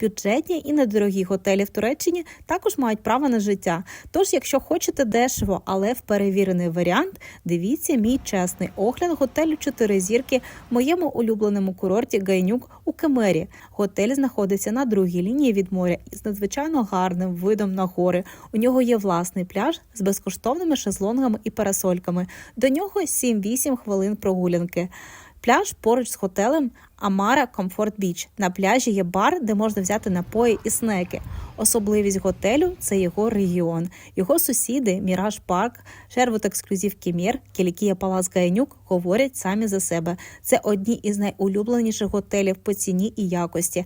Бюджетні і недорогі готелі в Туреччині також мають право на життя. Тож, якщо хочете дешево, але в перевірений варіант, дивіться мій чесний огляд готелю 4 зірки в моєму улюбленому курорті Гайнюк у Кемері. Готель знаходиться на другій лінії від моря із надзвичайно гарним видом на гори. У нього є власний пляж з безкоштовними шезлонгами і парасольками. До нього 7-8 хвилин прогулянки. Пляж поруч з готелем Амара Комфорт Біч. На пляжі є бар, де можна взяти напої і снеки. Особливість готелю це його регіон. Його сусіди Міраж Парк, шервут Ексклюзив Кімір, Кілікія Палас Гайнюк говорять самі за себе. Це одні із найулюбленіших готелів по ціні і якості.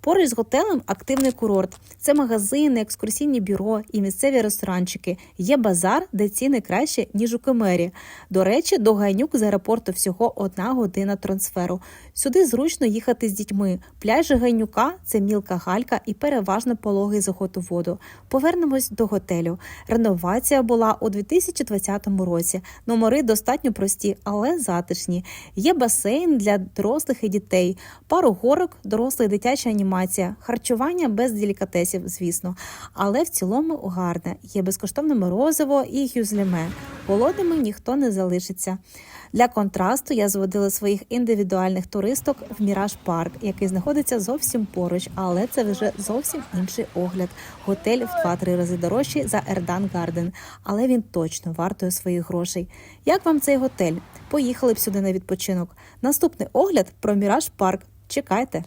Поруч з готелем активний курорт. Це магазини, екскурсійні бюро і місцеві ресторанчики. Є базар, де ціни краще, ніж у Кемері. До речі, до Гайнюк з аеропорту всього одна година трансферу. Сюди зручно їхати з дітьми. Пляжі Гайнюка це мілка галька і переважно пологий заход у воду. Повернемось до готелю. Реновація була у 2020 році. Номери достатньо прості, але затишні. Є басейн для дорослих і дітей, пару горок, доросла і дитяча анімація, харчування без делікатесів, звісно. Але в цілому гарне. Є безкоштовне морозиво і гюзліме. Голодними ніхто не залишиться. Для контрасту я зводила своїх індивідуальних туристок в Міраж Парк, який знаходиться зовсім поруч, але це вже зовсім інший огляд. Готель в 2-3 рази дорожчий за Ердан Гарден, але він точно вартує своїх грошей. Як вам цей готель? Поїхали б сюди на відпочинок. Наступний огляд про Міраж Парк. Чекайте.